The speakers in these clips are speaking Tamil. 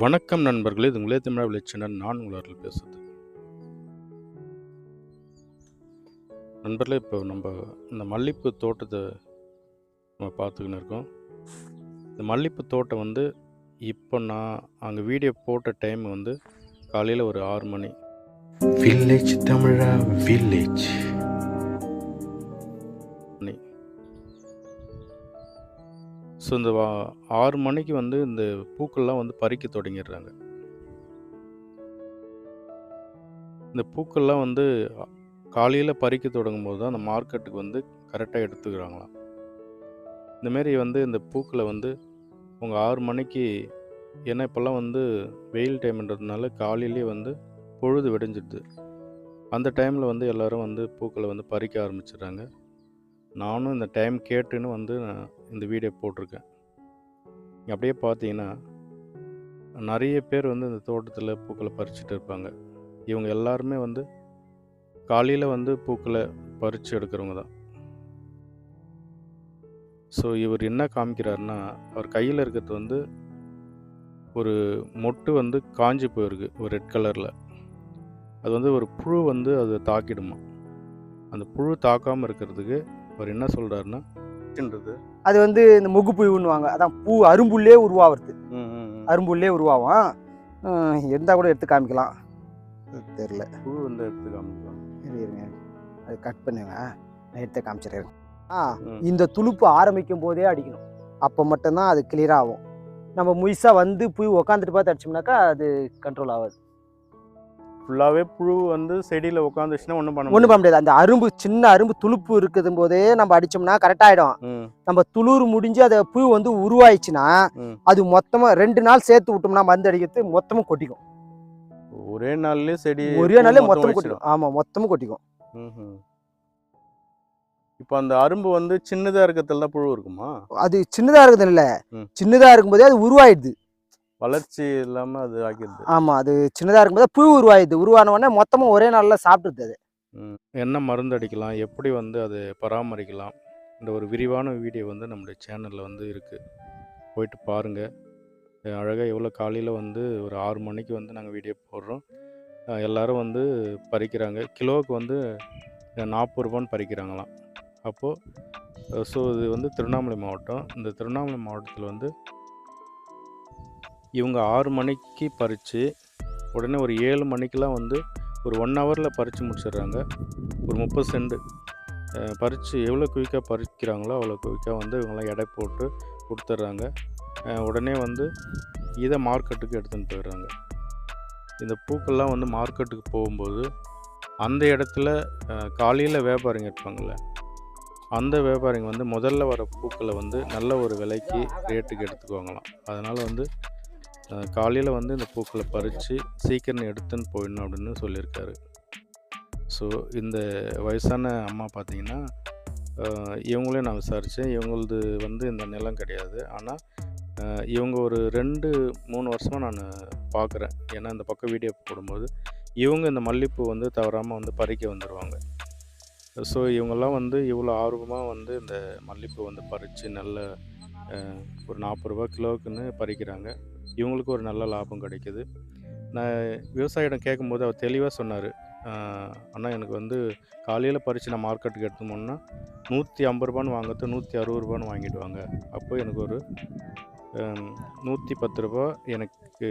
வணக்கம் நண்பர்களே இது உங்களே தமிழா விளைச்சனர் நான் உங்களாரில் பேசுறது. நண்பர்களே இப்போ நம்ம இந்த மல்லிப்பூ தோட்டத்தை நம்ம பார்த்துக்கின்னு இருக்கோம். இந்த மல்லிப்பூ தோட்டம் வந்து இப்போ நான் அங்கே வீடியோ போட்ட டைம் வந்து காலையில் ஒரு ஆறு மணி. வில்லேஜ் தமிழா வில்லேஜ் ஸோ இந்த வா- ஆறு மணிக்கு வந்து இந்த பூக்கள்லாம் வந்து பறிக்க தொடங்கிடுறாங்க. இந்த பூக்கள்லாம் வந்து காலையில் பறிக்க தொடங்கும் போது தான் அந்த மார்க்கெட்டுக்கு வந்து கரெக்டாக எடுத்துக்கிறாங்களாம். இந்தமாரி வந்து இந்த பூக்களை வந்து உங்கள் ஆறு மணிக்கு ஏன்னா இப்போல்லாம் வந்து வெயில் டைம்ன்றதுனால காலையிலேயே வந்து பொழுது வெடிஞ்சிடுது. அந்த டைமில் வந்து எல்லோரும் வந்து பூக்களை வந்து பறிக்க ஆரம்பிச்சிடுறாங்க. நானும் இந்த டைம் கேட்டுன்னு வந்து இந்த வீடியோ போட்டிருக்கேன். அப்படியே பார்த்தீங்கன்னா நிறைய பேர் வந்து இந்த தோட்டத்தில் பூக்களை பறிச்சுட்டு இருப்பாங்க. இவங்க எல்லாருமே வந்து காலையில் வந்து பூக்களை பறித்து எடுக்கிறவங்க தான். ஸோ இவர் என்ன காமிக்கிறாருன்னா அவர் கையில் இருக்கிறது வந்து ஒரு மொட்டு வந்து காஞ்சி போயிருக்கு ஒரு ரெட் கலரில் அது வந்து ஒரு புழு வந்து அது தாக்கிடுமா. அந்த புழு தாக்காமல் இருக்கிறதுக்கு அவர் என்ன சொல்கிறாருன்னா அது வந்து இந்த முகுப்புண்ணுவாங்க அதான் பூ அரும்புள்ளே உருவாகிறது. அரும்புள்ளே உருவாகும். ஹம், இருந்தா கூட எடுத்து காமிக்கலாம். தெரில புழு வந்து எடுத்து காமிக்கலாம். இருங்க அது கட் பண்ணுங்க. நான் எடுத்து காமிச்சிடுறேன். ஆ. இந்த துளுப்பு ஆரம்பிக்கும் போதே அடிக்கணும். அப்போ மட்டும்தான் அது கிளியர் ஆகும். நம்ம முயசாக வந்து போய் உக்காந்துட்டு பார்த்து அடிச்சோம்னாக்கா அது கண்ட்ரோல் ஆகாது. ஃபுல்லாகவே புழு வந்து செடியில் உட்காந்துச்சுன்னா ஒன்றும் பண்ண ஒன்றும் பண்ண முடியாது. அந்த அரும்பு சின்ன அரும்பு துளுப்பு இருக்கும் போதே நம்ம அடிச்சோம்னா கரெக்ட் ஆயிடும். ம். நம்ம துளுர் முடிஞ்சு அதை பூ வந்து உருவாயிடுச்சுன்னா. அது மொத்தமா ரெண்டு நாள் சேர்த்து விட்டோம்னா மருந்து அடிக்கிறது மொத்தமும் கொட்டிக்கும். ஒரே நாள்லயே செடி ஒரே பூ நாளே மொத்தம். கொட்டிக்கும் ஆமா மொத்தமும் கொட்டிக்கும். இப்போ அந்த அரும்பு வந்து சின்னதா இருக்கிறதுல புழு இருக்குமா? அது சின்னதா இருக்குது இல்ல. சின்னதா இருக்கும்போதே அது உருவாயிடுது. வளர்ச்சி இல்லாம அது ஆக்கிடுது. ஆமா அது சின்னதா இருக்கும்போது பூ உருவாயிடுது. உருவான உடனே மொத்தமா ஒரே நாள்ல சாப்பிடுது அது. என்ன மருந்து அடிக்கலாம் எப்படி வந்து அதை பராமரிக்கலாம் இந்த ஒரு விரிவான வீடியோ வந்து நம்மளுடைய சேனலில் வந்து இருக்குது போயிட்டு பாருங்கள் அழகாக எவ்வளோ காலையில் வந்து ஒரு ஆறு மணிக்கு வந்து நாங்கள் வீடியோ போடுறோம். எல்லாரும் வந்து பறிக்கிறாங்க. கிலோவுக்கு வந்து நாற்பது ரூபான்னு பறிக்கிறாங்களாம். அப்போது ஸோ இது வந்து திருவண்ணாமலை மாவட்டம். இந்த திருவண்ணாமலை மாவட்டத்தில் வந்து இவங்க ஆறு மணிக்கு பறித்து உடனே ஒரு ஏழு மணிக்கெலாம் வந்து ஒரு ஒன் ஹவரில் பறித்து முடிச்சிடுறாங்க. ஒரு முப்பது சென்ட் பறித்து எவ்வளோ குயிக்காக பறிக்கிறாங்களோ அவ்வளோ குயிக்காக வந்து இவங்கெல்லாம் எடை போட்டு கொடுத்துட்றாங்க. உடனே வந்து இதை மார்க்கெட்டுக்கு எடுத்துன்னு போயிடுறாங்க. இந்த பூக்கள்லாம் வந்து மார்க்கெட்டுக்கு போகும்போது அந்த இடத்துல காலையில் வியாபாரிங்க இருப்பாங்கள்ல அந்த வியாபாரிங்க வந்து முதல்ல வர பூக்களை வந்து நல்ல ஒரு விலைக்கு ரேட்டுக்கு எடுத்துக்குவாங்களாம். அதனால் வந்து காலையில் வந்து இந்த பூக்களை பறித்து சீக்கிரம் எடுத்துன்னு போயிடணும் அப்படின்னு சொல்லியிருக்காரு. ஸோ இந்த வயசான அம்மா பார்த்தீங்கன்னா இவங்களையும் நான் விசாரித்தேன் இவங்களது வந்து இந்த நிலம் கிடையாது. ஆனால் இவங்க ஒரு ரெண்டு மூணு வருஷமாக நான் பார்க்குறேன். ஏன்னா இந்த பக்கம் வீடியோ போடும்போது இவங்க இந்த மல்லிப்பூ வந்து தவறாமல் வந்து பறிக்க வந்துடுவாங்க ஸோ இவங்கெல்லாம் வந்து இவ்வளோ ஆர்வமாக வந்து இந்த மல்லிப்பூ வந்து பறித்து நல்ல ஒரு நாற்பது ரூபா கிலோவுக்குன்னு பறிக்கிறாங்க. இவங்களுக்கு ஒரு நல்ல லாபம் கிடைக்குது. நான் விவசாயிடம் கேட்கும்போது அவர் தெளிவாக சொன்னார். அண்ணா எனக்கு வந்து காலையில் பறித்து நான் மார்க்கெட்டுக்கு எடுத்துமோன்னா நூற்றி ஐம்பது ரூபான்னு வாங்கிறது நூற்றி அறுபது ரூபான்னு வாங்கிடுவாங்க அப்போ எனக்கு ஒரு நூற்றி பத்து ரூபா எனக்கு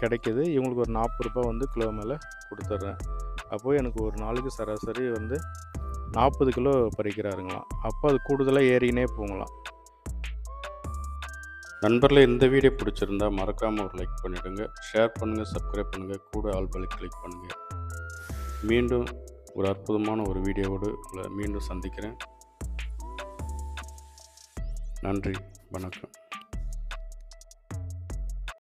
கிடைக்கிது. இவங்களுக்கு ஒரு நாற்பது ரூபா வந்து கிலோ மேலே கொடுத்துட்றேன் அப்போது எனக்கு ஒரு நாளைக்கு சராசரி வந்து நாற்பது கிலோ பறிக்கிறாருங்களாம். அப்போ அது கூடுதலாக ஏறினே போகலாம் நண்பரில் இந்த வீடியோ பிடிச்சிருந்தா மறக்காமல் ஒரு லைக் பண்ணிவிடுங்க ஷேர் பண்ணுங்கள் சப்ஸ்கிரைப் பண்ணுங்கள் கூட ஆல் பலி கிளிக் பண்ணுங்கள் மீண்டும் ஒரு அற்புதமான ஒரு வீடியோவோடு உங்களை மீண்டும் சந்திக்கிறேன். நன்றி. வணக்கம்.